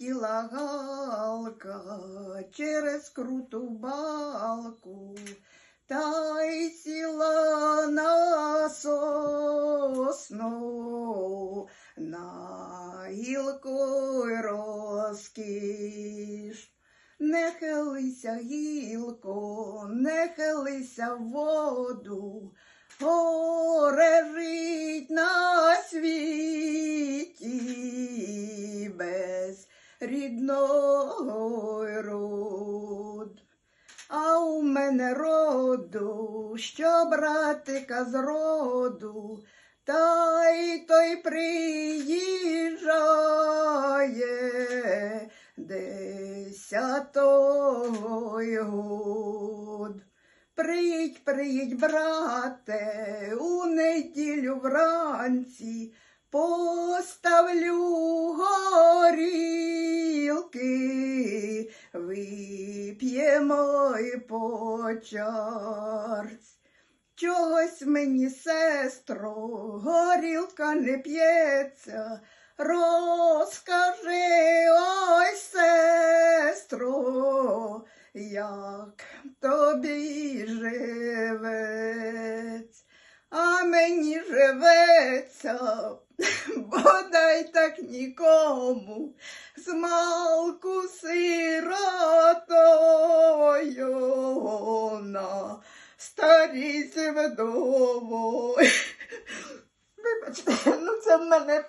летіла галка через круту балку, та й сіла на сосну, на гілку розкіш. Не хилися, гілко, не хилися воду, горе рідного й роду. А у мене роду, що братика з роду, та й той приїжджає десятого год. Приїдь, приїдь, брате, у неділю вранці поставлю горілки, вип'ємо й по чарці. Чогось мені, сестро, горілка не п'ється. Розкажи, ой, сестро, як тобі живеться, а мені живеться, подай так нікому, смалку сиротою на старість вдову. Вибачте, ну це в мене.